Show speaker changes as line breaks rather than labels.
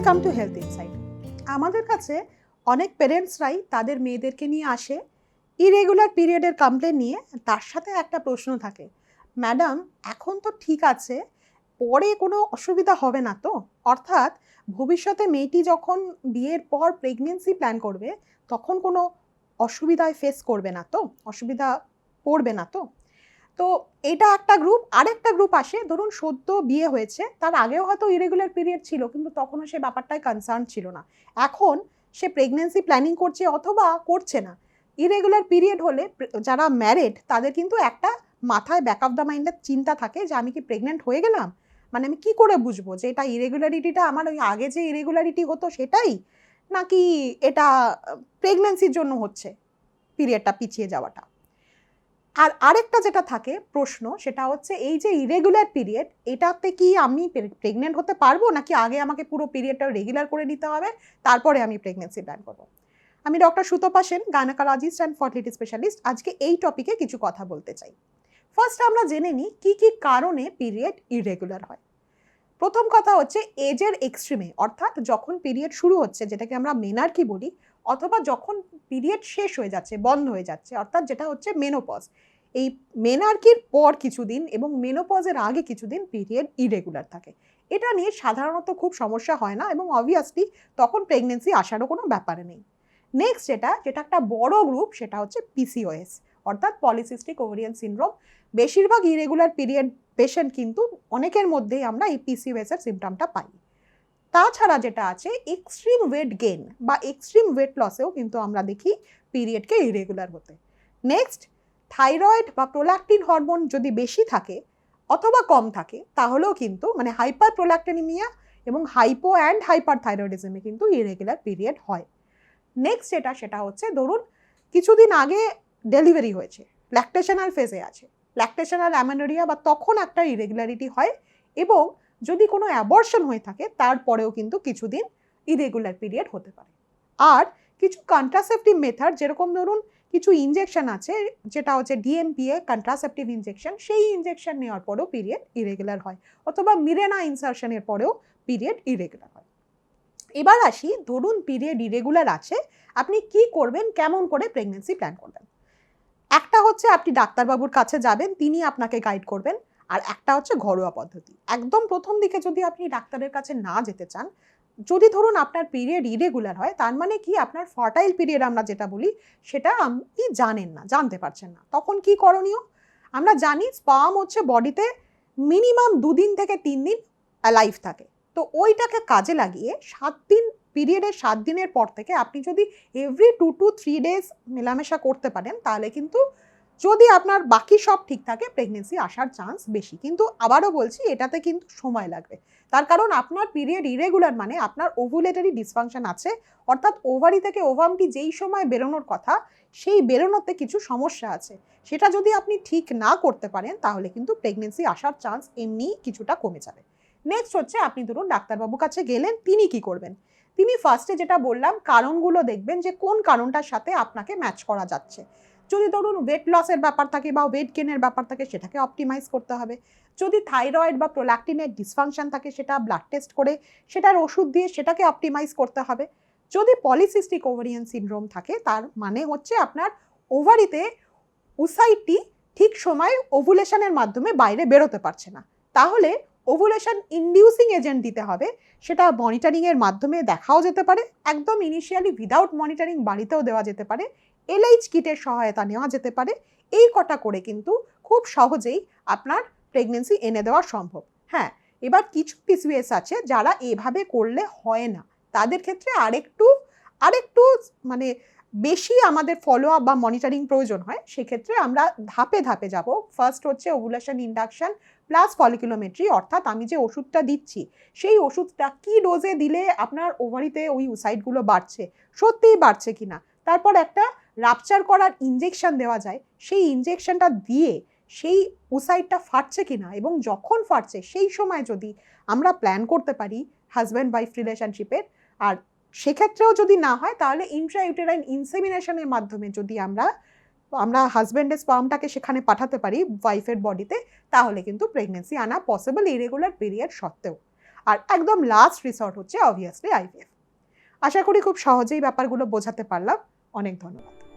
Welcome to health insight আমাদের কাছে অনেক পেরেন্টসরাই তাদের মেয়েদেরকে নিয়ে আসে। ইরেগুলার পিরিয়ডের কমপ্লেন নিয়ে তার সাথে একটা প্রশ্ন থাকে। ম্যাডাম এখন তো ঠিক আছে, পরে কোনো অসুবিধা হবে না তো? অর্থাৎ ভবিষ্যতে মেয়েটি যখন বিয়ের পর প্রেগনেন্সি প্ল্যান করবে, তখন কোনো অসুবিধায় ফেস করবে না তো? অসুবিধা পড়বে না তো? তো এটা একটা গ্রুপ আরেকটা গ্রুপ আসে, ধরুন সদ্য বিয়ে হয়েছে, তার আগেও হয়তো ইরেগুলার পিরিয়ড ছিল, কিন্তু তখনও সে ব্যাপারটায় কনসার্ন ছিল না। এখন সে প্রেগনেন্সি প্ল্যানিং করছে অথবা করছে না। ইরেগুলার পিরিয়ড হলে যারা ম্যারেড তাদের কিন্তু একটা মাথায় ব্যাক অফ দ্য মাইন্ডের চিন্তা থাকে যে আমি কি প্রেগনেন্ট হয়ে গেলাম? মানে আমি কি করে বুঝব যে এটা ইরেগুলারিটিটা আমার ওই আগে যে ইরেগুলারিটি হতো সেটাই? নাকি এটা প্রেগনেন্সির জন্য হচ্ছে পিরিয়ডটা পিছিয়ে যাওয়াটা? আর আরেকটা যেটা থাকে প্রশ্ন, সেটা হচ্ছে এই যে ইরেগুলার পিরিয়ড এটাতে কি আমি প্রেগনেন্ট হতে পারব? নাকি আগে আমাকে পুরো পিরিয়ডটা রেগুলার করে নিতে হবে, তারপরে আমি প্রেগনেন্সি প্ল্যান করব? আমি doctor Sutapa Sen gynaecologist and fertility specialist আজকে এই টপিকে কিছু কথা বলতে চাই। ফার্স্ট আমরা জেনে নিই কী কী কারণে পিরিয়ড ইরেগুলার হয়। প্রথম কথা হচ্ছে এজের এক্সট্রিমে অর্থাৎ যখন পিরিয়ড শুরু হচ্ছে, যেটাকে আমরা মেনার্কি বলি অথবা যখন পিরিয়ড শেষ হয়ে যাচ্ছে, বন্ধ হয়ে যাচ্ছে, অর্থাৎ যেটা হচ্ছে মেনোপজ এই মেনার্কির পর কিছুদিন এবং মেনোপজের আগে কিছুদিন পিরিয়ড ইরেগুলার থাকে। এটা নিয়ে সাধারণত খুব সমস্যা হয় না এবং অবভিয়াসলি তখন প্রেগনেন্সি আসারও কোনো ব্যাপারে নেই। নেক্সট যেটা যেটা একটা বড় গ্রুপ সেটা হচ্ছে পিসিওএস অর্থাৎ পলিসিস্টিক ওভারিয়ান সিনড্রোম বেশিরভাগ ইরেগুলার পিরিয়ড পেশেন্ট কিন্তু অনেকের মধ্যেই আমরা এই পিসিওএস এর সিমটমটা পাই। তাছাড়া যেটা আছে এক্সট্রিম ওয়েট গেন বা এক্সট্রিম ওয়েট লসেও কিন্তু আমরা দেখি পিরিয়ডকে ইরেগুলার হতে। নেক্সট থাইরয়েড বা প্রোল্যাক্টিন হরমোন যদি বেশি থাকে অথবা কম থাকে, তাহলেও কিন্তু মানে হাইপার প্রোল্যাক্টিনিমিয়া এবং হাইপো অ্যান্ড হাইপার থাইরয়েডিজমে কিন্তু ইরেগুলার পিরিয়ড হয়। নেক্সট যেটা, সেটা হচ্ছে ধরুন কিছুদিন আগে ডেলিভারি হয়েছে ল্যাকটেশনাল ফেজে আছে। ল্যাকটেশনাল অ্যামেনোরিয়া বা তখন একটা ইরেগুলারিটি হয় এবং যদি কোনো অ্যাবর্শন হয়ে থাকে, তারপরেও কিন্তু কিছুদিন ইরেগুলার পিরিয়ড হতে পারে। আর কিছু কন্ট্রাসেপটিভ মেথড যেরকম ধরুন কিছু ইনজেকশন আছে, যেটা হচ্ছে ডিএমপিএ কন্ট্রাসেপটিভ ইনজেকশন সেই ইনজেকশন নেওয়ার পরেও পিরিয়ড ইরেগুলার হয়, অথবা মিরেনা ইনসার্শনের পরেও পিরিয়ড ইরেগুলার হয়। এবার আসি, ধরুন পিরিয়ড ইরেগুলার আছে, আপনি কি করবেন, কেমন করে প্রেগনেন্সি প্ল্যান করবেন? একটা হচ্ছে আপনি ডাক্তারবাবুর কাছে যাবেন, তিনি আপনাকে গাইড করবেন আর একটা হচ্ছে ঘরোয়া পদ্ধতি। একদম প্রথম দিকে যদি আপনি ডাক্তারের কাছে না যেতে চান, যদি ধরুন আপনার পিরিয়ড ইরেগুলার হয়, তার মানে কি আপনার ফার্টাইল পিরিয়ড আমরা যেটা বলি, সেটা আপনি জানেন না, জানতে পারছেন না। তখন কি করণীয়? আমরা জানি স্পাম হচ্ছে বডিতে মিনিমাম দুদিন থেকে তিন দিন অ্যালাইভ থাকে। তো ওইটাকে কাজে লাগিয়ে সাত দিন পিরিয়ডের সাত দিনের পর থেকে আপনি যদি every two two three days মেলামেশা করতে পারেন, তাহলে কিন্তু যদি আপনার বাকি সব ঠিক থাকে প্রেগনেন্সি আসার চান্স বেশি। কিন্তু আবারও বলছি, এটাতে কিন্তু সময় লাগবে। তার কারণ আপনার পিরিয়ড ইরেগুলার মানে আপনার ওভুলেটারি ডিসফাংশন আছে। অর্থাৎ ওভারি থেকে ওভামটি যেই সময় বেরোনোর কথা, সেই বেরোনোতে কিছু সমস্যা আছে। সেটা যদি আপনি ঠিক না করতে পারেন, তাহলে কিন্তু প্রেগনেন্সি আসার চান্স এমনিই কিছুটা কমে যাবে। নেক্সট হচ্ছে, আপনি ধরুন ডাক্তারবাবুর কাছে গেলেন, তিনি কি করবেন? তিনি ফার্স্টে যেটা বললাম, কারণগুলো দেখবেন যে কোন কারণটার সাথে আপনাকে ম্যাচ করা যাচ্ছে। যদি ধরুন ওয়েট লসের ব্যাপার থাকে বা ওয়েট গেনের ব্যাপার থাকে, সেটাকে অপটিমাইজ করতে হবে। যদি থাইরয়েড বা প্রোল্যাক্টিনের ডিসফাংশন থাকে, সেটা ব্লাড টেস্ট করে, সেটার ওষুধ দিয়ে সেটাকে অপটিমাইজ করতে হবে। যদি পলিসিস্টিক ওভারিয়ান সিনড্রোম থাকে, তার মানে হচ্ছে আপনার ওভারিতে উসাইটটি ঠিক সময় ওভুলেশনের মাধ্যমে বাইরে বেরোতে পারছে না। তাহলে ওভুলেশন ইনডিউসিং এজেন্ট দিতে হবে। সেটা মনিটরিংয়ের মাধ্যমে দেখাও যেতে পারে, একদম ইনিশিয়ালি উইদাউট মনিটরিং বাড়িতেও দেওয়া যেতে পারে। এলএইচ কিটের সহায়তা নেওয়া যেতে পারে। এই কটা করে কিন্তু খুব সহজেই আপনার প্রেগনেন্সি এনে দেওয়া সম্ভব। হ্যাঁ এবার কিছু পিসিএস আছে যারা এভাবে করলে হয় না। তাদের ক্ষেত্রে আরেকটু আরেকটু মানে বেশি আমাদের ফলো আপ বা মনিটরিং প্রয়োজন হয়। সেক্ষেত্রে আমরা ধাপে ধাপে যাব। ফার্স্ট হচ্ছে ওভুলেশন ইন্ডাকশন প্লাস ফলিকুলোমেট্রি অর্থাৎ আমি যে ওষুধটা দিচ্ছি, সেই ওষুধটা কি ডোজে দিলে আপনার ওভারিতে ওই সাইডগুলো বাড়ছে, সত্যিই বাড়ছে কিনা? তারপর একটা রাপচার করার ইঞ্জেকশন দেওয়া যায়, সেই ইঞ্জেকশনটা দিয়ে সেই উসাইডটা ফাটছে কিনা এবং যখন ফাটছে সেই সময় যদি আমরা প্ল্যান করতে পারি হাজব্যান্ড ওয়াইফ রিলেশনশিপের আর সেক্ষেত্রেও যদি না হয় তাহলে ইন্ট্রাইউটেরাইন ইনসেমিনেশনের মাধ্যমে যদি আমরা আমরা হাজব্যান্ডের স্পামটাকে সেখানে পাঠাতে পারি ওয়াইফের বডিতে তাহলে কিন্তু প্রেগনেন্সি আনা পসিবল ইরেগুলার পিরিয়ড সত্ত্বেও। আর একদম লাস্ট রিসর্ট হচ্ছে অবভিয়াসলি আইভিএফ আশা করি খুব সহজেই ব্যাপারগুলো বোঝাতে পারলাম। অনেক ধন্যবাদ।